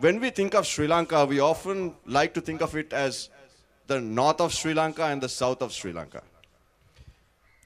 when we think of Sri Lanka, we often like to think of it as the north of Sri Lanka and the south of Sri Lanka.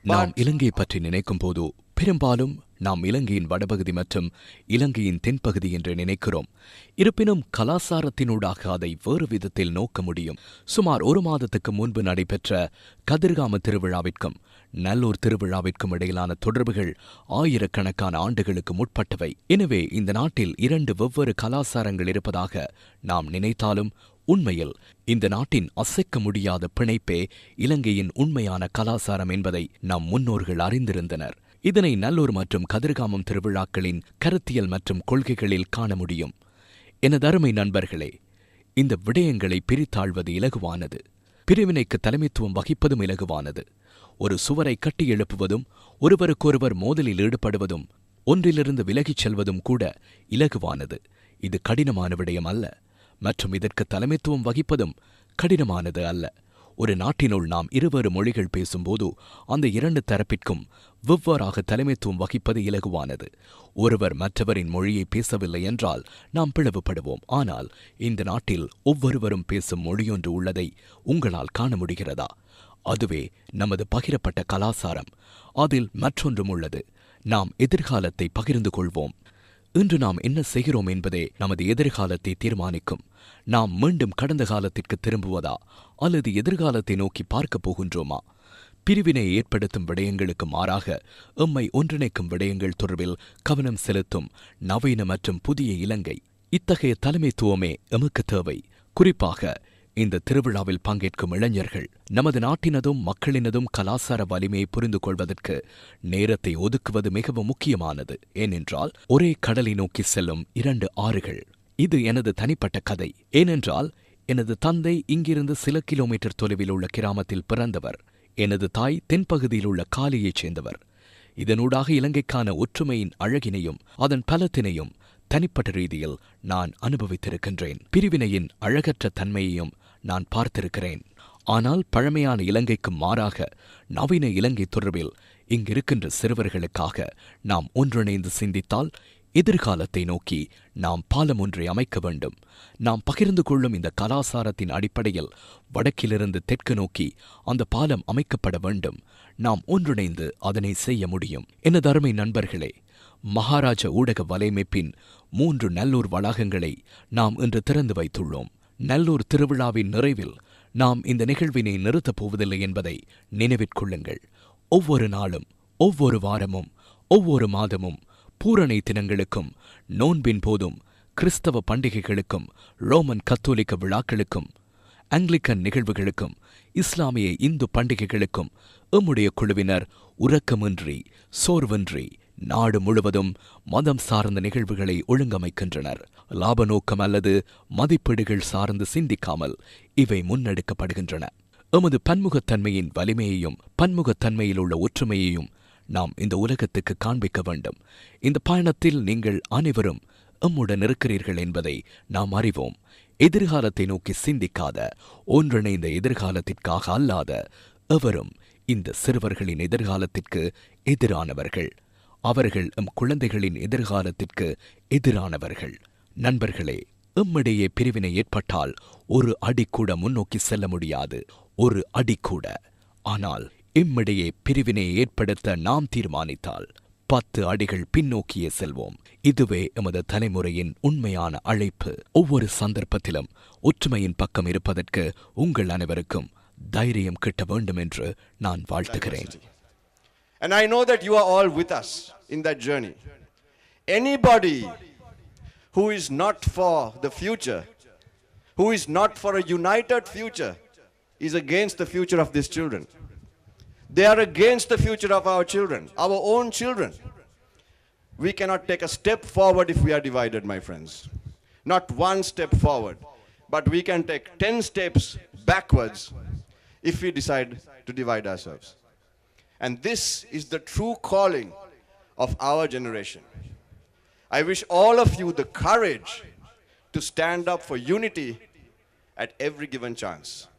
நாம் இலங்கை பற்றி நினைக்கும் போது பெரும்பாலும் நாம் இலங்கையின் வடபகுதி மற்றும் இலங்கையின் தென்பகுதி என்று நினைக்கிறோம். இருப்பினும் கலாசாரத்தினூடாக அதை வேறு விதத்தில் நோக்க முடியும். சுமார் ஒரு மாதத்துக்கு முன்பு நடைபெற்ற கதிர்காம திருவிழாவிற்கும் நல்லூர் திருவிழாவிற்கும் இடையிலான தொடர்புகள் ஆயிரக்கணக்கான ஆண்டுகளுக்கு முற்பட்டவை. எனவே இந்த நாட்டில் இரண்டு வெவ்வேறு கலாசாரங்கள் இருப்பதாக நாம் நினைத்தாலும் உண்மையில் இந்த நாட்டின் அசைக்க முடியாத பிணைப்பே இலங்கையின் உண்மையான கலாசாரம் என்பதை நம் முன்னோர்கள் அறிந்திருந்தனர். இதனை நல்லூர் மற்றும் கதிர்காமம் திருவிழாக்களின் கருத்தியல் மற்றும் கொள்கைகளில் காண முடியும். எனது அருமை நண்பர்களே இந்த விடயங்களை பிரித்தாழ்வது இலகுவானது. பிரிவினைக்கு தலைமைத்துவம் வகிப்பதும் இலகுவானது. ஒரு சுவரை கட்டி எழுப்புவதும் ஒருவருக்கொருவர் மோதலில் ஈடுபடுவதும் ஒன்றிலிருந்து விலகிச் செல்வதும் கூட இலகுவானது. இது கடினமான விடயம் அல்ல மற்றும் இதற்கு தலைமைத்துவம் வகிப்பதும் கடினமானது அல்ல. ஒரு நாட்டினுள் நாம் இருவேறு மொழிகள் பேசும்போது அந்த இரண்டு தரப்பிற்கும் வெவ்வேறாக தலைமைத்துவம் வகிப்பது இலகுவானது. ஒருவர் மற்றவரின் மொழியை பேசவில்லை என்றால் நாம் பிளவுபடுவோம். ஆனால் இந்த நாட்டில் ஒவ்வொருவரும் பேசும் மொழியொன்று உள்ளதை உங்களால் காண முடிகிறதா? அதுவே நமது பகிரப்பட்ட கலாசாரம். அதில் மற்றொன்றும் உள்ளது. நாம் எதிர்காலத்தை பகிர்ந்து கொள்வோம். இன்று நாம் என்ன செய்கிறோம் என்பதே நமது எதிர்காலத்தை தீர்மானிக்கும். நாம் மீண்டும் கடந்த காலத்திற்கு திரும்புவதா அல்லது எதிர்காலத்தை நோக்கி பார்க்கப் போகின்றோமா? பிரிவினை ஏற்படுத்தும் விடயங்களுக்கு மாறாக எம்மை ஒன்றிணைக்கும் விடயங்கள் தொடர்பில் கவனம் செலுத்தும் நவீன மற்றும் புதிய இலங்கை. இத்தகைய தலைமைத்துவமே எமக்கு தேவை. குறிப்பாக இந்த திருவிழாவில் பங்கேற்கும் இளைஞர்கள் நமது நாட்டினதும் மக்களினதும் கலாசார வலிமையை புரிந்து கொள்வதற்கு நேரத்தை ஒதுக்குவது மிகவும் முக்கியமானது. ஏனென்றால் ஒரே கடலை நோக்கி செல்லும் இரண்டு ஆறுகள். இது எனது தனிப்பட்ட கதை. ஏனென்றால் எனது தந்தை இங்கிருந்து சில கிலோமீட்டர் தொலைவில் உள்ள கிராமத்தில் பிறந்தவர். எனது தாய் தென்பகுதியில் உள்ள காலியைச் சேர்ந்தவர். இதனூடாக இலங்கைக்கான ஒற்றுமையின் அழகினையும் அதன் பலத்தினையும் தனிப்பட்ட ரீதியில் நான் அனுபவித்திருக்கின்றேன். பிரிவினையின் அழகற்ற தன்மையையும் நான் பார்த்திருக்கிறேன். ஆனால் பழமையான இலங்கைக்கு மாறாக நவீன இலங்கை தொடர்பில் இங்கிருக்கின்ற சிறுவர்களுக்காக நாம் ஒன்றிணைந்து சிந்தித்தால் எதிர்காலத்தை நோக்கி நாம் பாலம் ஒன்றை அமைக்க வேண்டும். நாம் பகிர்ந்து கொள்ளும் இந்த கலாசாரத்தின் அடிப்படையில் வடக்கிலிருந்து தெற்கு நோக்கி அந்த பாலம் அமைக்கப்பட வேண்டும். நாம் ஒன்றிணைந்து அதனை செய்ய முடியும். என தருமை நண்பர்களே மகாராஜ ஊடக வலைமைப்பின் மூன்று நல்லூர் வளாகங்களை நாம் இன்று திறந்து வைத்துள்ளோம். நல்லூர் திருவிழாவின் நிறைவில் நாம் இந்த நிகழ்வினை நிறுத்தப் போவதில்லை என்பதை நினைவிற்கொள்ளுங்கள் ஒவ்வொரு நாளும் ஒவ்வொரு வாரமும் ஒவ்வொரு மாதமும் பூரணை தினங்களுக்கும் நோன்பின் போதும் கிறிஸ்தவ பண்டிகைகளுக்கும் ரோமன் கத்தோலிக்க விழாக்களுக்கும் ஆங்கிலிக்கன் நிகழ்வுகளுக்கும் இஸ்லாமிய இந்து பண்டிகைகளுக்கும் எம்முடைய குழுவினர் உறக்கமின்றி சோர்வின்றி நாடு முழுவதும் மதம் சார்ந்த நிகழ்வுகளை ஒழுங்கமைக்கின்றனர். லாப நோக்கம் அல்லது மதிப்பீடுகள் சார்ந்து சிந்திக்காமல் இவை முன்னெடுக்கப்படுகின்றன. எமது பன்முகத்தன்மையின் வலிமையையும் பன்முகத்தன்மையில் உள்ள ஒற்றுமையையும் நாம் இந்த உலகத்துக்கு காண்பிக்க வேண்டும். இந்த பயணத்தில் நீங்கள் அனைவரும் எம்முடன் இருக்கிறீர்கள் என்பதை நாம் அறிவோம். எதிர்காலத்தை நோக்கி சிந்திக்காத ஒன்றிணைந்த எதிர்காலத்திற்காக அல்லாத எவரும் இந்த சிறுவர்களின் எதிர்காலத்திற்கு எதிரானவர்கள். அவர்கள் எம் குழந்தைகளின் எதிர்காலத்திற்கு எதிரானவர்கள். நண்பர்களே எம்மிடையே பிரிவினை ஏற்பட்டால் ஒரு அடி கூட முன்னோக்கி செல்ல முடியாது. ஒரு அடி கூட. ஆனால் எம்மிடையே பிரிவினை ஏற்படுத்த நாம் தீர்மானித்தால் பத்து அடிகள் பின்னோக்கியே செல்வோம். இதுவே எமது தலைமுறையின் உண்மையான அழைப்பு. ஒவ்வொரு சந்தர்ப்பத்திலும் ஒற்றுமையின் பக்கம் இருப்பதற்கு உங்கள் அனைவருக்கும் தைரியம் கிட்ட வேண்டும் என்று நான் வாழ்த்துகிறேன். And I know that you are all with us in that journey. Anybody who is not for the future, who is not for a united future, is against the future of these children. They are against the future of our children, our own children. We cannot take a step forward if we are divided, my friends. Not one step forward, but we can take 10 steps backwards if we decide to divide ourselves. And this is the true calling of our generation. I wish all of you the courage to stand up for unity at every given chance.